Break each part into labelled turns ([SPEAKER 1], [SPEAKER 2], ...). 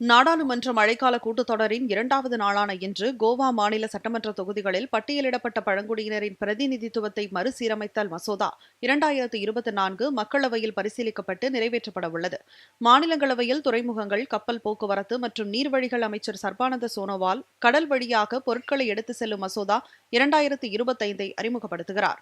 [SPEAKER 1] நாடாளுமன்ற மழைக்கால கூட்டத்தொடரின் இரண்டாவது நாளான இன்று கோவா மாநில சட்டமன்ற தொகுதிகளில் பட்டியலிடப்பட்ட பழங்குடியினரின் பிரதிநிதித்துவத்தை மறுசீரமைத்தல் மசோதா இரண்டாயிரத்து இருபத்தி நான்கு மக்களவையில் பரிசீலிக்கப்பட்டு நிறைவேற்றப்பட உள்ளது மாநிலங்களவையில் துறைமுகங்கள் கப்பல் போக்குவரத்து மற்றும் நீர்வழிகள் அமைச்சர் சர்பானந்த சோனோவால் கடல் வழியாக பொருட்களை எடுத்து செல்லும் மசோதா இரண்டாயிரத்து இருபத்தைந்தை அறிமுகப்படுத்துகிறார்.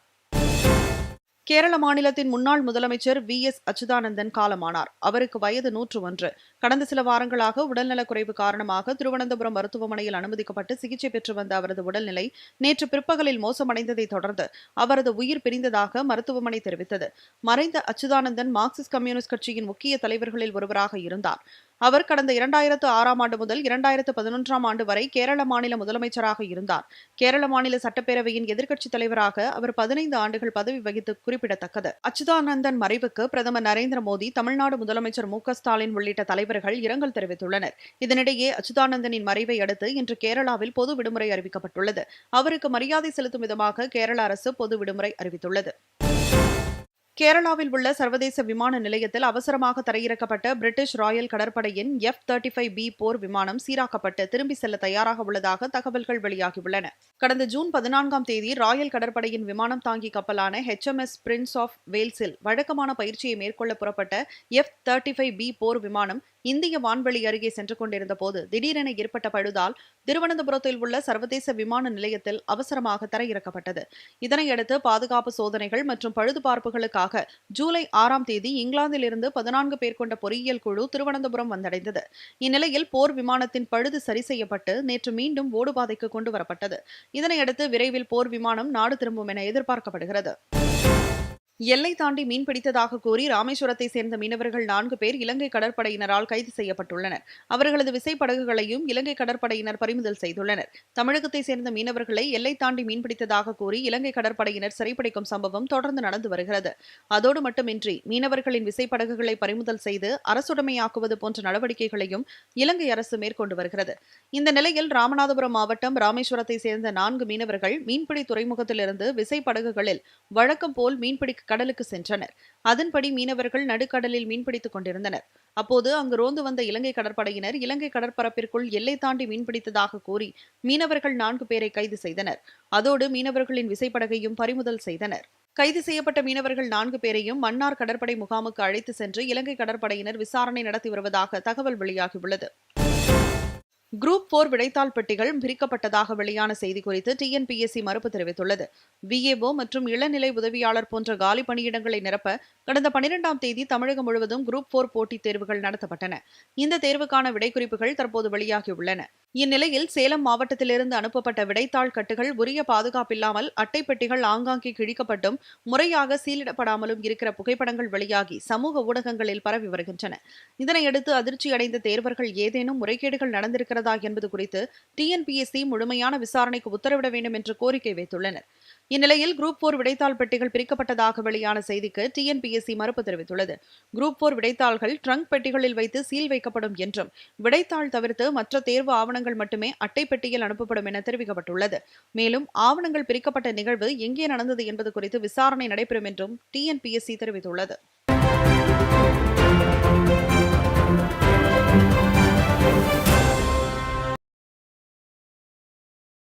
[SPEAKER 1] கேரள மாநிலத்தின் முன்னாள் முதலமைச்சர் வி. எஸ். அச்சுதானந்தன் காலமானார். அவருக்கு வயது நூற்று ஒன்று கடந்த சில வாரங்களாக உடல்நலக்குறைவு காரணமாக திருவனந்தபுரம் மருத்துவமனையில் அனுமதிக்கப்பட்டு சிகிச்சை பெற்று வந்த அவரது உடல்நிலை நேற்று பிற்பகலில் மோசமடைந்ததை தொடர்ந்து அவரது உயிர் பிரிந்ததாக மருத்துவமனை தெரிவித்தது. மறைந்த அச்சுதானந்தன் மார்க்சிஸ்ட் கம்யூனிஸ்ட் கட்சியின் முக்கிய தலைவர்களில் ஒருவராக இருந்தார். அவர் கடந்த இரண்டாயிரத்து ஆறாம் ஆண்டு முதல் இரண்டாயிரத்து பதினொன்றாம் ஆண்டு வரை கேரள மாநில முதலமைச்சராக இருந்தார். கேரள மாநில சட்டப்பேரவையின் எதிர்க்கட்சித் தலைவராக அவர் பதினைந்து ஆண்டுகள் பதவி வகித்து குறிப்பிடத்தக்கது. அச்சுதானந்தன் மறைவுக்கு பிரதமர் நரேந்திர மோடி தமிழ்நாடு முதலமைச்சர் மு ஸ்டாலின் உள்ளிட்ட தலைவர்கள் இரங்கல் தெரிவித்துள்ளனர். இதனிடையே அச்சுதானந்தனின் மறைவை அடுத்து இன்று கேரளாவில் பொது விடுமுறை அறிவிக்கப்பட்டுள்ளது. அவருக்கு மரியாதை செலுத்தும் விதமாக கேரள அரசு பொது விடுமுறை அறிவித்துள்ளது. கேரளாவில் உள்ள சர்வதேச விமான நிலையத்தில் அவசரமாக தரையிறக்கப்பட்ட பிரிட்டிஷ் ராயல் கடற்படையின் எஃப் தேர்ட்டி ஃபைவ் பி போர் விமானம் சீராக்கப்பட்டு திரும்பி செல்ல தயாராக உள்ளதாக தகவல்கள் வெளியாகியுள்ளன. கடந்த ஜூன் பதினான்காம் தேதி ராயல் கடற்படையின் விமானம் தாங்கி கப்பலான H M S prince of வேல்ஸில் வழக்கமான பயிற்சியை மேற்கொள்ள புறப்பட்ட எஃப் தேர்ட்டி ஃபைவ் பி போர் விமானம் இந்திய வான்வெளி அருகே சென்று கொண்டிருந்த போது திடீரென ஏற்பட்ட பழுதால் திருவனந்தபுரத்தில் உள்ள சர்வதேச விமான நிலையத்தில் அவசரமாக தரையிறக்கப்பட்டது. இதனையடுத்து பாதுகாப்பு சோதனைகள் மற்றும் பழுதுபார்ப்புகளுக்காக ஜூலை ஆறாம் தேதி இங்கிலாந்திலிருந்து பதினான்கு பேர் கொண்ட பொறியியல் குழு திருவனந்தபுரம் வந்தடைந்தது. இந்நிலையில் போர் விமானத்தின் பழுது சரி செய்யப்பட்டு நேற்று மீண்டும் ஓடுபாதைக்கு கொண்டு வரப்பட்டது. இதனையடுத்து விரைவில் போர் விமானம் நாடு திரும்பும் என எதிர்பார்க்கப்படுகிறது. எல்லை தாண்டி மீன் பிடித்ததாக கூறி ராமேஸ்வரத்தை சேர்ந்த மீனவர்கள் நான்கு பேர் இலங்கை கடற்படையினரால் கைது செய்யப்பட்டுள்ளனர். அவர்களது விசைப்படகுகளையும் இலங்கை கடற்படையினர் பறிமுதல் செய்துள்ளனர். தமிழகத்தை சேர்ந்த மீனவர்களை எல்லை தாண்டி மீன்பிடித்ததாக கூறி இலங்கை கடற்படையினர் சிறைப்பிடிக்கும் சம்பவம் தொடர்ந்து நடந்து வருகிறது. அதோடு மட்டுமின்றி மீனவர்களின் விசைப்படகுகளை பறிமுதல் செய்து அரசுடைமையாக்குவது போன்ற நடவடிக்கைகளையும் இலங்கை அரசு மேற்கொண்டு வருகிறது. இந்த நிலையில் ராமநாதபுரம் மாவட்டம் ராமேஸ்வரத்தை சேர்ந்த நான்கு மீனவர்கள் மீன்பிடி துறைமுகத்திலிருந்து விசைப்படகுகளில் வழக்கம் போல் மீன்பிடி கடலுக்கு சென்றனர். அதன்படி மீனவர்கள் நடுக்கடலில் மீன்பிடித்துக் கொண்டிருந்தனர். அப்போது அங்கு ரோந்து வந்த இலங்கை கடற்படையினர் இலங்கை கடற்பரப்பிற்குள் எல்லை தாண்டி மீன்பிடித்ததாக கூறி மீனவர்கள் நான்கு பேரை கைது செய்தனர். அதோடு மீனவர்களின் விசைப்படகையும் பறிமுதல் செய்தனர். கைது செய்யப்பட்ட மீனவர்கள் நான்கு பேரையும் மன்னார் கடற்படை முகாமுக்கு அழைத்து சென்று இலங்கை கடற்படையினர் விசாரணை நடத்தி வருவதாக தகவல் வெளியாகியுள்ளது. குரூப் போர் விடைத்தாள் பெட்டிகள் பிரிக்கப்பட்டதாக வெளியான செய்தி குறித்து டிஎன்பிஎஸ்சி மறுப்பு தெரிவித்துள்ளது. விஏஓ மற்றும் இளநிலை உதவியாளர் போன்ற காலி பணியிடங்களை நிரப்ப கடந்த பனிரெண்டாம் தேதி தமிழகம் முழுவதும் குரூப் போர் போட்டித் தேர்வுகள் நடத்தப்பட்டன. இந்த தேர்வுக்கான விடைக்குறிப்புகள் தற்போது வெளியாகியுள்ளன. இந்நிலையில் சேலம் மாவட்டத்திலிருந்து அனுப்பப்பட்ட விடைத்தாள் கட்டுகள் உரிய பாதுகாப்பில்லாமல் அட்டை பெட்டிகள் ஆங்காங்கே கிழிக்கப்பட்டும் முறையாக சீலிடப்படாமலும் இருக்கிற புகைப்படங்கள் வெளியாகி சமூக ஊடகங்களில் பரவி வருகின்றன. இதனையடுத்து அதிர்ச்சியடைந்த தேர்வர்கள் ஏதேனும் முறைகேடுகள் நடந்திருக்கிறது நடந்ததா என்பது குறித்து டிஎன்பிஎஸ்சி முழுமையான விசாரணைக்கு உத்தரவிட வேண்டும் என்று கோரிக்கை வைத்துள்ளனர். இந்நிலையில் குரூப் போர் விடைத்தாள் பெட்டிகள் பிரிக்கப்பட்டதாக வெளியான செய்திக்கு டிஎன்பிஎஸ்சி மறுப்பு தெரிவித்துள்ளது. குரூப் போர் விடைத்தாள்கள் ட்ரங்க் பெட்டிகளில் வைத்து சீல் வைக்கப்படும் என்றும் விடைத்தாள் தவிர்த்து மற்ற தேர்வு ஆவணங்கள் மட்டுமே அட்டை பெட்டியில் அனுப்பப்படும் என தெரிவிக்கப்பட்டுள்ளது. மேலும் ஆவணங்கள் பிரிக்கப்பட்ட நிகழ்வு எங்கே நடந்தது என்பது குறித்து விசாரணை நடைபெறும் என்றும் டிஎன்பிஎஸ்சி தெரிவித்துள்ளது.